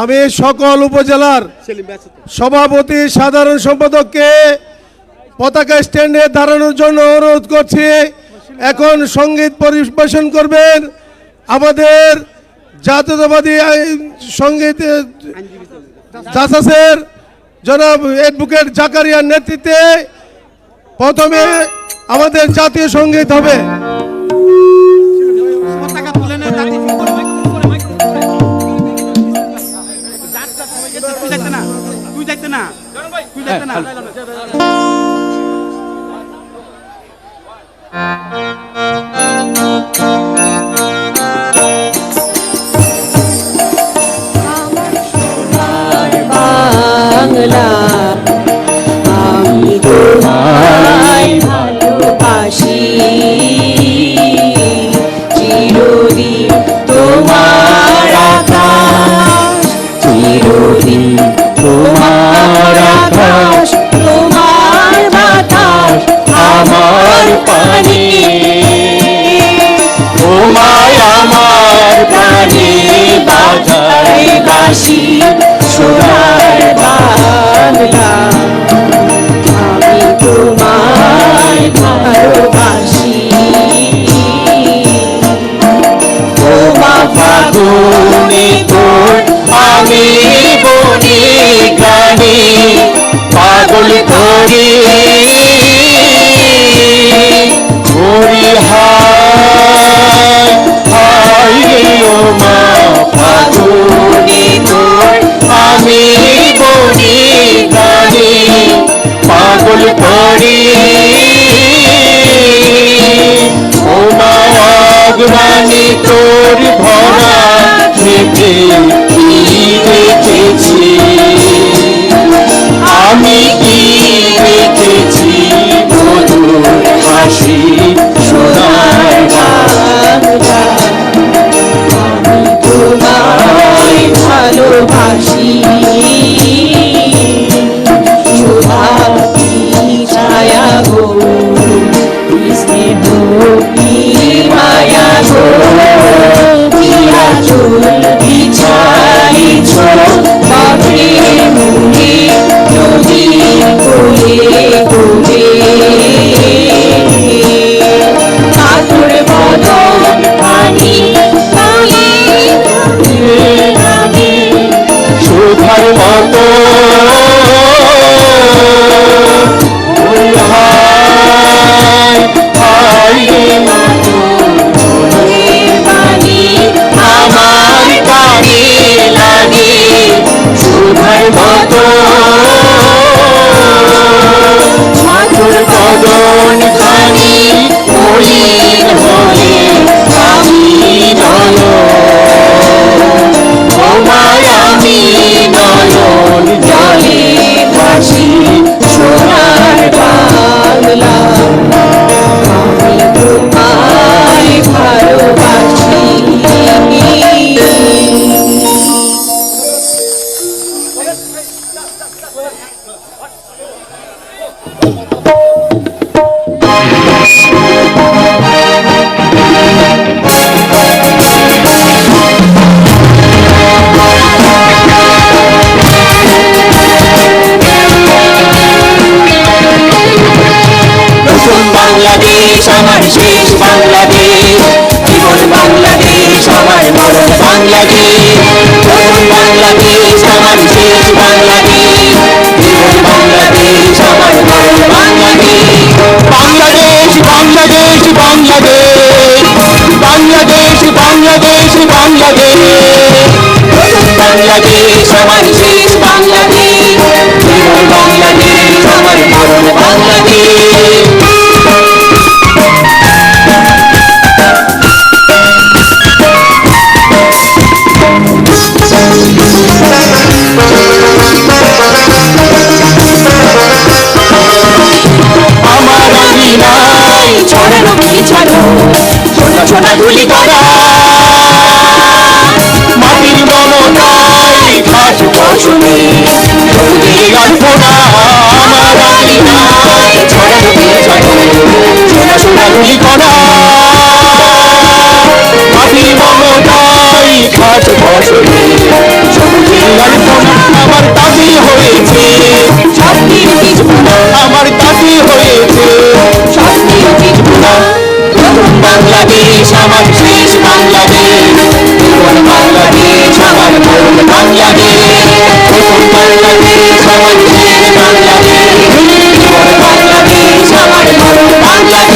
আমি সকল উপজেলার সভাপতি সাধারণ সম্পাদককে পতাকা স্ট্যান্ডে দাঁড়ানোর জন্য অনুরোধ করছি। এখন সংগীত পরিবেশন করবেন আমাদের জাতীয়তাবাদী সংগীত জাসাসের জনাব এডভোকেট জাকারিয়ার নেতৃত্বে প্রথমে আমাদের জাতীয় সংগীত হবে। তুই না তুই না বাংলাদেশ বাংলাদেশ বাংলাদেশ বাংলাদেশ। বাংলাদেশ আমার শেষ বাংলাদেশ বাংলাদেশ। আমার ভারত বাংলাদেশ আমার তাই ছড়ানো কি ছাড়ো ছোট ছোট ধুলি করা। মাটির মমতাই ঘাস পশুনি রৌদির গল্প না আমার আলি নাই। ছড়ানো কি ছাড়ো ছোট ছোট ধুলি করা। মাটির মমতাই ঘাস পশুনি আমার দাবি হয়েছে। আমার দাবি হয়েছে। নতুন বাংলাদেশ আমার শেষ বাংলাদেশ নতুন বাংলাদেশ আমার মূল বাংলাদেশ নতুন বাংলাদেশ আমার শেষ বাংলাদেশ নতুন বাংলাদেশ আমার মূল বাংলাদেশ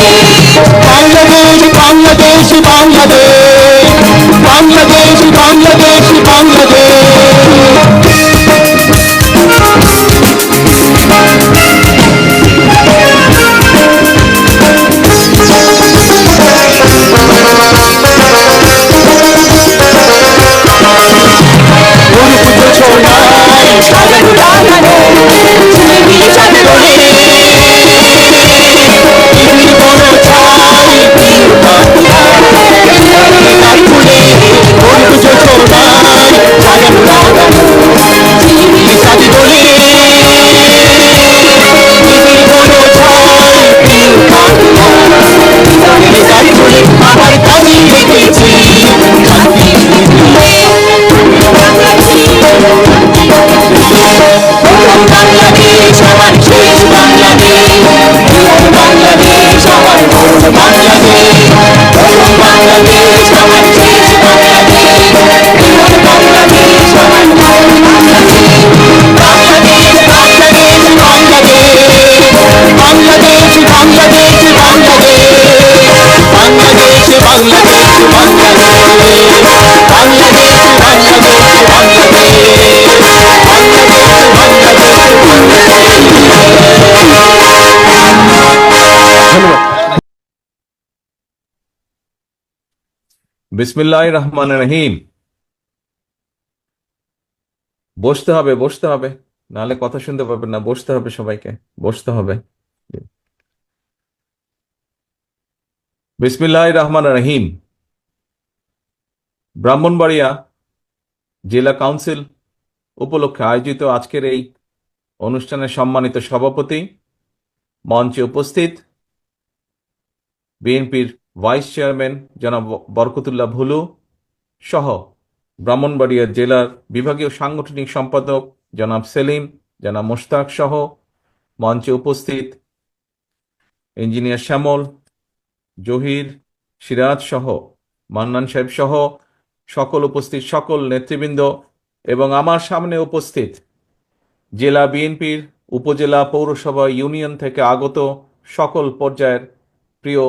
বাংলাদেশ বাংলাদেশ বাংলাদেশ বাংলাদেশ বিসমিল্লাহ রহমান রহিম বসতে হবে বসতে হবে। নাহলে কথা শুনতে পারবেন না, বসতে হবে সবাইকে, বসতে হবে। বিসমিল্লাহ রহমান রহিম ব্রাহ্মণবাড়িয়া জেলা কাউন্সিল উপলক্ষে আয়োজিত আজকের এই অনুষ্ঠানের সম্মানিত সভাপতি মঞ্চে উপস্থিত বিএনপির ভাইস চেয়ারম্যান জনাব বরকতুল্লাহ ভুলু সহ ব্রাহ্মণবাড়িয়া জেলার বিভাগীয় সাংগঠনিক সম্পাদক জনাব সেলিম, জনাব মোশতাক সহ মঞ্চে উপস্থিত ইঞ্জিনিয়ার শ্যামল, জহির সিরাজ সহ মান্নান সাহেব সহ সকল উপস্থিত সকল নেতৃবৃন্দ এবং আমার সামনে উপস্থিত জেলা বিএনপির উপজেলা পৌরসভা ইউনিয়ন থেকে আগত সকল পর্যায়ের প্রিয়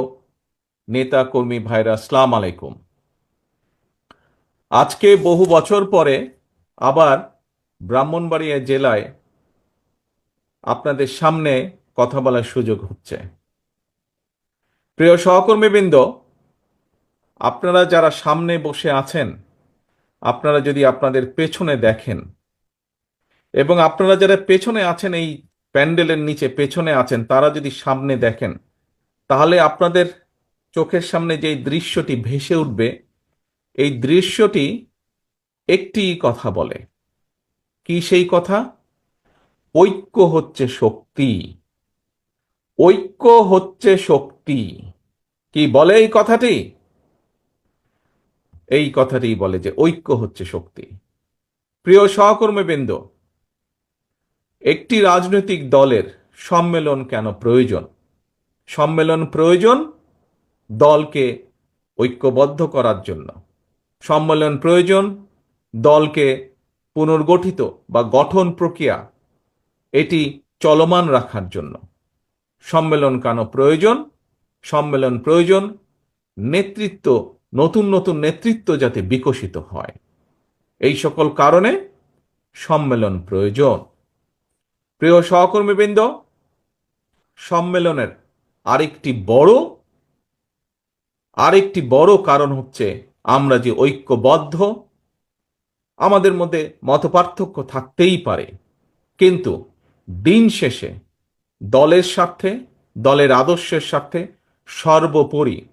নেতা কর্মী ভাইরা, আসসালাম আলাইকুম। আজকে বহু বছর পরে আবার ব্রাহ্মণবাড়িয়া জেলায় আপনাদের সামনে কথা বলার সুযোগ হচ্ছে। প্রিয় সহকর্মীবৃন্দ, আপনারা যারা সামনে বসে আছেন, আপনারা যদি আপনাদের পেছনে দেখেন, এবং আপনারা যারা পেছনে আছেন, এই প্যান্ডেলের নিচে পেছনে আছেন, তারা যদি সামনে দেখেন, তাহলে আপনাদের চোখের সামনে যে দৃশ্যটি ভেসে উঠবে, এই দৃশ্যটি একটি কথা বলে। কি সেই কথা? ঐক্য হচ্ছে শক্তি। ঐক্য হচ্ছে শক্তি। কি বলে এই কথাটি? এই কথাটি বলে যে ঐক্য হচ্ছে শক্তি। প্রিয় সহকর্মীবৃন্দ, একটি রাজনৈতিক দলের সম্মেলন কেন প্রয়োজন? সম্মেলন প্রয়োজন দলকে ঐক্যবদ্ধ করার জন্য। সম্মেলন প্রয়োজন, দলকে পুনর্গঠিত বা গঠন প্রক্রিয়া, এটি চলমান রাখার জন্য। সম্মেলন কেন প্রয়োজন? সম্মেলন প্রয়োজন, নেতৃত্ব, নতুন নতুন নেতৃত্ব যাতে বিকশিত হয়। এই সকল কারণে সম্মেলন প্রয়োজন। প্রিয় সহকর্মীবৃন্দ, সম্মেলনের আরেকটি বড় আরেকটি বড় কারণ হচ্ছে আমরা যে ঐক্যবদ্ধ, আমাদের মধ্যে মতপার্থক্য থাকতেই পারে। কিন্তু দিন শেষে দলের স্বার্থে, দলের আদর্শের স্বার্থে সর্বোপরি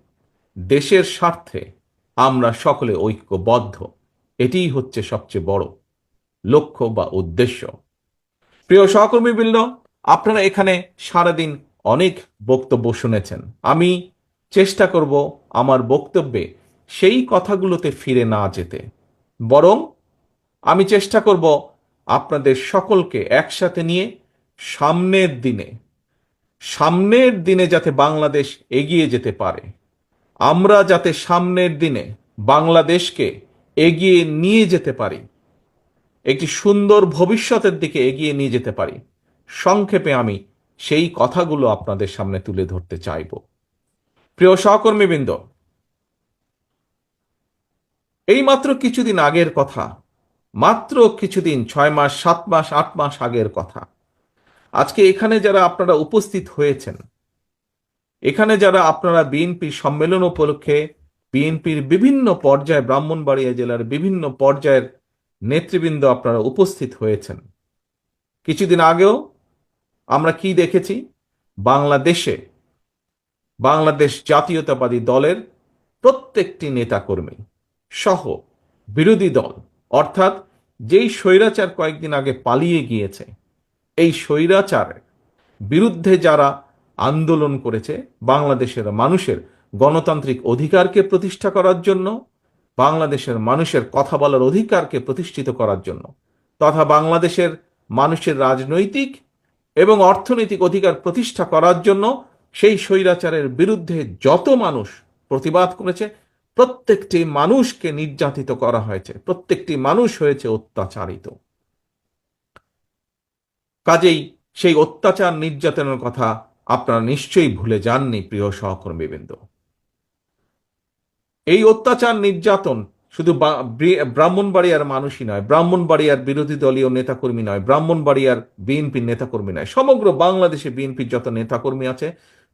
দেশের স্বার্থে আমরা সকলে ঐক্যবদ্ধ। এটিই হচ্ছে সবচেয়ে বড় লক্ষ্য বা উদ্দেশ্য। প্রিয় সহকর্মী সহকর্মীবৃন্দ আপনারা এখানে সারাদিন অনেক বক্তব্য শুনেছেন। আমি চেষ্টা করব আমার বক্তব্যে সেই কথাগুলোতে ফিরে না যেতে। বরং আমি চেষ্টা করব আপনাদের সকলকে একসাথে নিয়ে সামনের দিনে সামনের দিনে যাতে বাংলাদেশ এগিয়ে যেতে পারে। আমরা যাতে সামনের দিনে বাংলাদেশকে এগিয়ে নিয়ে যেতে পারি, একটি সুন্দর ভবিষ্যতের দিকে এগিয়ে নিয়ে যেতে পারি, সংক্ষেপে আমি সেই কথাগুলো আপনাদের সামনে তুলে ধরতে চাইব। প্রিয় সহকর্মীবৃন্দ এই মাত্র কিছুদিন আগের কথা, মাত্র কিছুদিন, ছয় মাস, সাত মাস, আট মাস আগের কথা। আজকে এখানে যারা আপনারা উপস্থিত হয়েছেন, এখানে যারা আপনারা বিএনপির সম্মেলন উপলক্ষে, বিএনপির বিভিন্ন পর্যায়ে, ব্রাহ্মণবাড়িয়া জেলার বিভিন্ন পর্যায়ের নেতৃবৃন্দ আপনারা উপস্থিত হয়েছেন। কিছুদিন আগেও আমরা কি দেখেছি? বাংলাদেশে বাংলাদেশ জাতীয়তাবাদী দলের প্রত্যেকটি নেতাকর্মী সহ বিরোধী দল, অর্থাৎ যেই স্বৈরাচার কয়েকদিন আগে পালিয়ে গিয়েছে, এই স্বৈরাচারের বিরুদ্ধে যারা আন্দোলন করেছে, বাংলাদেশের মানুষের গণতান্ত্রিক অধিকারকে প্রতিষ্ঠা করার জন্য, বাংলাদেশের মানুষের কথা বলার অধিকারকে প্রতিষ্ঠিত করার জন্য, তথা বাংলাদেশের মানুষের রাজনৈতিক এবং অর্থনৈতিক অধিকার প্রতিষ্ঠা করার জন্য সেই স্বৈরাচারের বিরুদ্ধে যত মানুষ প্রতিবাদ করেছে, প্রত্যেকটি মানুষকে নির্যাতিত করা হয়েছে, প্রত্যেকটি মানুষ হয়েছে অত্যাচারিত। কাজেই সেই অত্যাচার নির্যাতনের কথা আপনারা নিশ্চয়ই ভুলে যাননি, প্রিয় সহকর্মীবৃন্দ। এই অত্যাচার নির্যাতন শুধু ব্রাহ্মণবাড়িয়ার মানুষই নয়, ব্রাহ্মণবাড়িয়ার বিরোধী দলীয় নেতাকর্মী নয়, ব্রাহ্মণবাড়িয়ার বিএনপির নেতাকর্মী নয়, সমগ্র বাংলাদেশে বিএনপির যত নেতাকর্মী আছে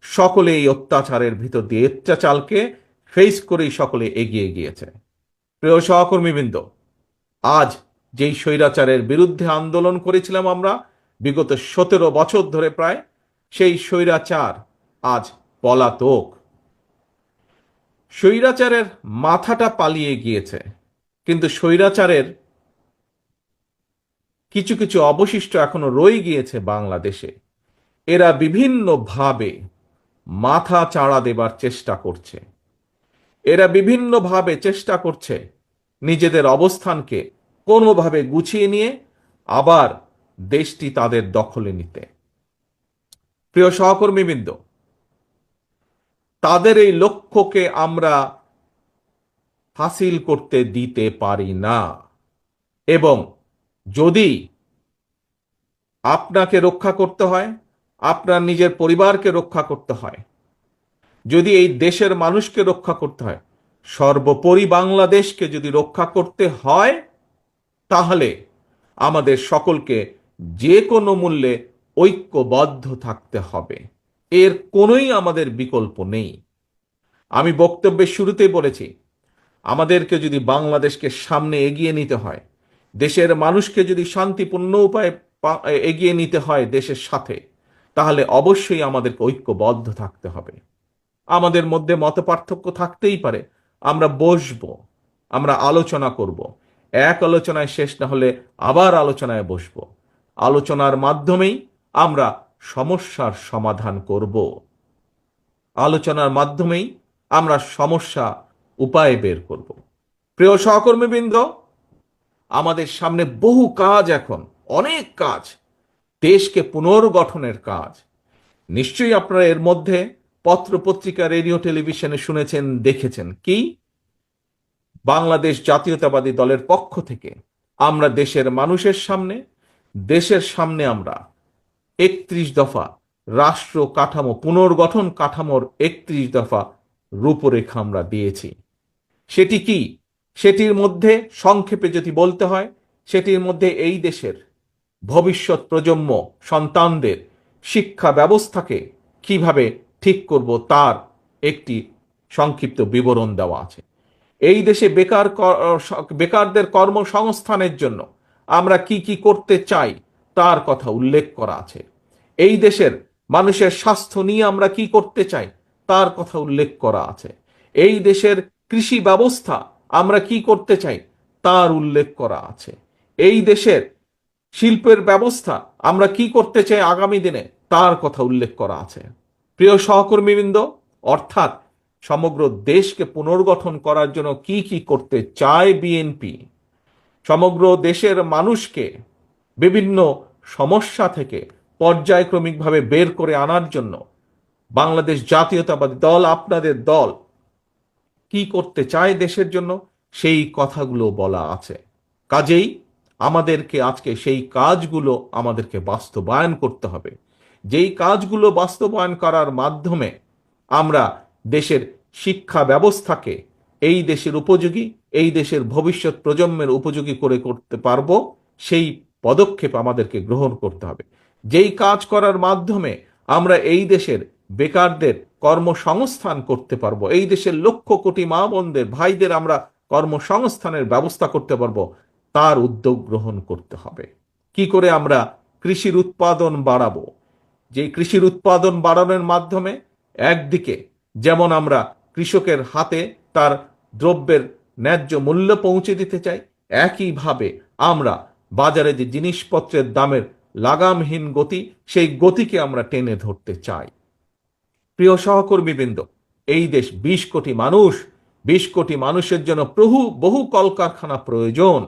সকলে এই অত্যাচারের ভিতর দিয়ে অত্যাচারকে ফেস করেই সকলে এগিয়ে গিয়েছে। প্রিয় সহকর্মীবৃন্দ, আজ যেই স্বৈরাচারের বিরুদ্ধে আন্দোলন করেছিলাম আমরা, বিগত সতেরো বছর ধরে প্রায়, সেই স্বৈরাচার আজ পলাতক। স্বৈরাচারের মাথাটা পালিয়ে গিয়েছে, কিন্তু স্বৈরাচারের কিছু কিছু অবশিষ্ট এখনও রয়ে গিয়েছে বাংলাদেশে। এরা বিভিন্নভাবে মাথা চাড়া দেবার চেষ্টা করছে। এরা বিভিন্নভাবে চেষ্টা করছে নিজেদের অবস্থানকে কোনোভাবে গুছিয়ে নিয়ে আবার দেশটি তাদের দখলে নিতে। প্রিয় সহকর্মীবৃন্দ, তাদের এই লক্ষ্যকে আমরা হাসিল করতে দিতে পারি না। এবং যদি আপনাকে রক্ষা করতে হয় আপনার নিজের পরিবারকে রক্ষা করতে হয়। যদি এই দেশের মানুষকে রক্ষা করতে হয়, সর্বোপরি বাংলাদেশকে যদি রক্ষা করতে হয়, তাহলে আমাদের সকলকে যে কোনো মূল্যে ঐক্যবদ্ধ থাকতে হবে। এর কোনোই আমাদের বিকল্প নেই। আমি বক্তব্যের শুরুতেই বলেছি, আমাদেরকে যদি বাংলাদেশকে সামনে এগিয়ে নিতে হয়, দেশের মানুষকে যদি শান্তিপূর্ণ উপায়ে এগিয়ে নিতে হয় দেশের সাথে তাহলে অবশ্যই আমাদেরকে ঐক্যবদ্ধ থাকতে হবে। আমাদের মধ্যে মত পার্থক্য থাকতেই পারে। আমরা বসবো, আমরা আলোচনা করব। এক আলোচনায় শেষ না হলে আবার আলোচনায় বসবো। আলোচনার মাধ্যমেই আমরা সমস্যার সমাধান করব। আলোচনার মাধ্যমেই আমরা সমস্যা উপায় বের করব। প্রিয় সহকর্মীবৃন্দ, আমাদের সামনে বহু কাজ এখন, অনেক কাজ। দেশকে পুনর্গঠনের কাজ। নিশ্চয়ই আপনারা এর মধ্যে পত্র পত্রিকা রেডিও, টেলিভিশনে শুনেছেন, দেখেছেন। কি? বাংলাদেশ জাতীয়তাবাদী দলের পক্ষ থেকে আমরা দেশের মানুষের সামনে, দেশের সামনে আমরা একত্রিশ দফা রাষ্ট্র কাঠামো, পুনর্গঠন কাঠামোর একত্রিশ দফা রূপরেখা আমরা দিয়েছি। সেটি কি? সেটির মধ্যে সংক্ষেপে যদি বলতে হয়, সেটির মধ্যে এই দেশের ভবিষ্যৎ প্রজন্ম, সন্তানদের শিক্ষা ব্যবস্থাকে কীভাবে ঠিক করব তার একটি সংক্ষিপ্ত বিবরণ দেওয়া আছে। এই দেশে বেকার বেকারদের কর্মসংস্থানের জন্য আমরা কি কি করতে চাই তার কথা উল্লেখ করা আছে। এই দেশের মানুষের স্বাস্থ্য নিয়ে আমরা কি করতে চাই তার কথা উল্লেখ করা আছে। এই দেশের কৃষি ব্যবস্থা আমরা কি করতে চাই তার উল্লেখ করা আছে। এই দেশের শিল্পের ব্যবস্থা আমরা কি করতে চাই আগামী দিনে, তার কথা উল্লেখ করা আছে। প্রিয় সহকর্মীবৃন্দ, অর্থাৎ সমগ্র দেশকে পুনর্গঠন করার জন্য কি কি করতে চায় বিএনপি? সমগ্র দেশের মানুষকে বিভিন্ন সমস্যা থেকে পর্যায়ক্রমিকভাবে বের করে আনার জন্য বাংলাদেশ জাতীয়তাবাদী দল, আপনাদের দল কি করতে চায় দেশের জন্য, সেই কথাগুলো বলা আছে। কাজেই আমাদেরকে আজকে সেই কাজগুলো আমাদেরকে বাস্তবায়ন করতে হবে। যেই কাজগুলো বাস্তবায়ন করার মাধ্যমে আমরা দেশের শিক্ষা ব্যবস্থাকে এই দেশের উপযোগী, এই দেশের ভবিষ্যৎ প্রজন্মের উপযোগী করে করতে পারব, সেই পদক্ষেপ আমাদেরকে গ্রহণ করতে হবে। যেই কাজ করার মাধ্যমে আমরা এই দেশের বেকারদের কর্মসংস্থান করতে পারব, এই দেশের লক্ষ কোটি মা বোনদের ভাইদের আমরা কর্মসংস্থানের ব্যবস্থা করতে পারব তার উদ্যোগ গ্রহণ করতে হবে। কি করে আমরা কৃষির উৎপাদন বাড়াবো? যে কৃষির উৎপাদন বাড়ানোর মাধ্যমে একদিকে যেমন আমরা কৃষকের হাতে তার দ্রব্যের ন্যায্য মূল্য পৌঁছে দিতে চাই, একইভাবে আমরা বাজারে যে জিনিসপত্রের দামের লাগামহীন গতি, সেই গতিকে আমরা টেনে ধরতে চাই। প্রিয় সহকর্মীবৃন্দ, এই দেশ বিশ কোটি মানুষ, বিশ কোটি মানুষের জন্য প্রভু বহু কলকারখানা প্রয়োজন।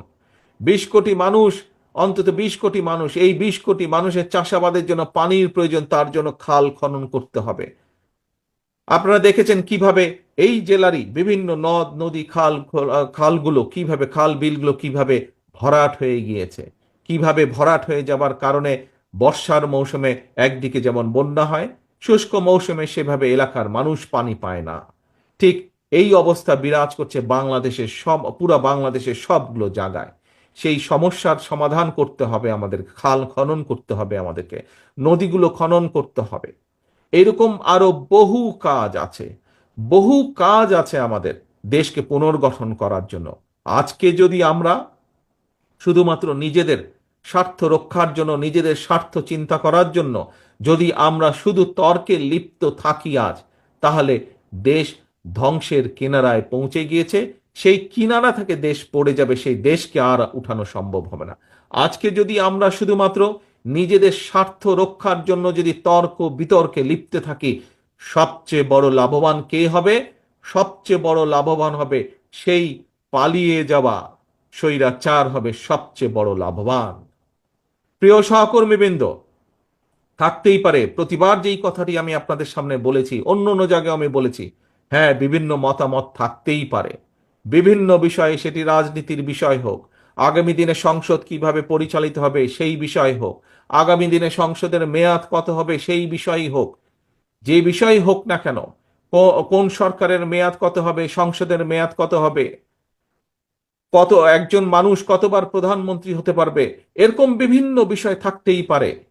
বিশ কোটি মানুষ, অন্তত বিশ কোটি মানুষ, এই বিশ কোটি মানুষের চাষাবাদের জন্য পানির প্রয়োজন, তার জন্য খাল খনন করতে হবে। আপনারা দেখেছেন কীভাবে এই জেলারই বিভিন্ন নদ, নদী, খাল খালগুলো কীভাবে, খাল বিলগুলো কীভাবে ভরাট হয়ে গিয়েছে, কীভাবে ভরাট হয়ে যাবার কারণে বর্ষার মৌসুমে একদিকে যেমন বন্যা হয়, শুষ্ক মৌসুমে সেভাবে এলাকার মানুষ পানি পায় না। ঠিক এই অবস্থা বিরাজ করছে বাংলাদেশের সব, পুরা বাংলাদেশের সবগুলো জায়গায়। সেই সমস্যার সমাধান করতে হবে আমাদের খাল খনন করতে হবে আমাদেরকে, নদীগুলো খনন করতে হবে। এরকম আরও বহু কাজ আছে, বহু কাজ আছে আমাদের দেশকে পুনর্গঠন করার জন্য। আজকে যদি আমরা শুধুমাত্র নিজেদের স্বার্থ রক্ষার জন্য, নিজেদের স্বার্থ চিন্তা করার জন্য যদি আমরা শুধু তর্কে লিপ্ত থাকি আজ, তাহলে দেশ ধ্বংসের কিনারায় পৌঁছে গিয়েছে সেই কিনারা থেকে দেশ পড়ে যাবে, সেই দেশকে আর উঠানো সম্ভব হবে না। আজকে যদি আমরা শুধুমাত্র নিজেদের স্বার্থ রক্ষার জন্য যদি তর্ক বিতর্কে লিপ্তে থাকি, সবচেয়ে বড় লাভবান কে হবে? সবচেয়ে বড় লাভবান হবে সেই পালিয়ে যাওয়া স্বৈরাচার হবে সবচেয়ে বড় লাভবান। প্রিয় সহকর্মীবৃন্দ, থাকতেই পারে, প্রতিবার যেই কথাটি আমি আপনাদের সামনে বলেছি, অন্য অন্য জায়গায় আমি বলেছি হ্যাঁ বিভিন্ন মতামত থাকতেই পারে। বিভিন্ন বিষয়ে সেটি রাজনীতির বিষয় হোক। আগামী দিনে সংসদ কীভাবে পরিচালিত হবে সেই বিষয় হোক। আগামী দিনে সংসদের মেয়াদ কত হবে সেই বিষয়ই হোক। যে বিষয় হোক না কেন কোন সরকারের মেয়াদ কত হবে, সংসদের মেয়াদ কত হবে, কত, একজন মানুষ কতবার প্রধানমন্ত্রী হতে পারবে, এরকম বিভিন্ন বিষয় থাকতেই পারে।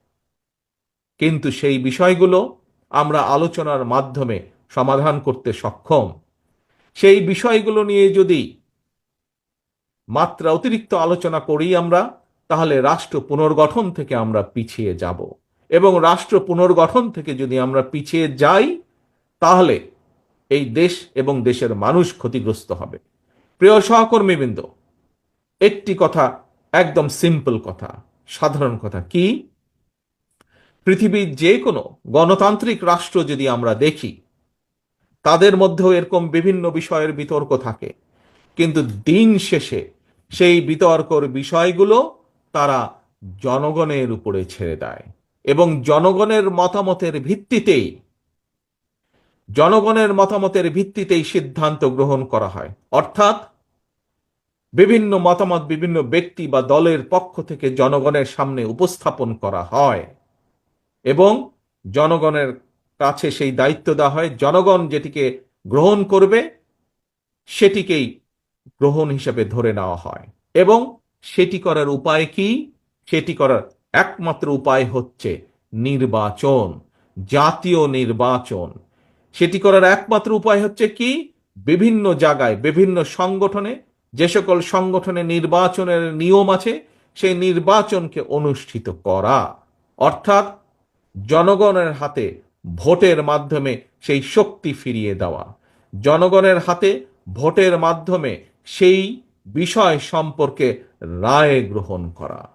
কিন্তু সেই বিষয়গুলো আমরা আলোচনার মাধ্যমে সমাধান করতে সক্ষম। সেই বিষয়গুলো নিয়ে যদি মাত্রা অতিরিক্ত আলোচনা করি আমরা, তাহলে রাষ্ট্র পুনর্গঠন থেকে আমরা পিছিয়ে যাব। এবং রাষ্ট্র পুনর্গঠন থেকে যদি আমরা পিছিয়ে যাই, তাহলে এই দেশ এবং দেশের মানুষ ক্ষতিগ্রস্ত হবে। প্রিয় সহকর্মীবৃন্দ, একটি কথা, একদম সিম্পল কথা, সাধারণ কথা কি? পৃথিবীর যে কোনো গণতান্ত্রিক রাষ্ট্র যদি আমরা দেখি তাদের মধ্যেও এরকম বিভিন্ন বিষয়ের বিতর্ক থাকে। কিন্তু দিন শেষে সেই বিতর্কর বিষয়গুলো তারা জনগণের উপরে ছেড়ে দেয় এবং জনগণের মতামতের ভিত্তিতেই, জনগণের মতামতের ভিত্তিতেই সিদ্ধান্ত গ্রহণ করা হয়। অর্থাৎ বিভিন্ন মতামত বিভিন্ন ব্যক্তি বা দলের পক্ষ থেকে জনগণের সামনে উপস্থাপন করা হয় এবং জনগণের কাছে সেই দায়িত্ব দেওয়া হয়, জনগণ যেটিকে গ্রহণ করবে, সেটিকেই গ্রহণ হিসেবে ধরে নেওয়া হয়। এবং সেটি করার উপায় কি? সেটি করার একমাত্র উপায় হচ্ছে নির্বাচন, জাতীয় নির্বাচন। সেটি করার একমাত্র উপায় হচ্ছে কি? বিভিন্ন জায়গায়, বিভিন্ন সংগঠনে, যে সকল সংগঠনে নির্বাচনের নিয়ম আছে, সেই নির্বাচনকে অনুষ্ঠিত করা। অর্থাৎ জনগণের হাতে ভোটের মাধ্যমে সেই শক্তি ফিরিয়ে দেওয়া। জনগণের হাতে ভোটের মাধ্যমে সেই বিষয় সম্পর্কে রায় গ্রহণ করা।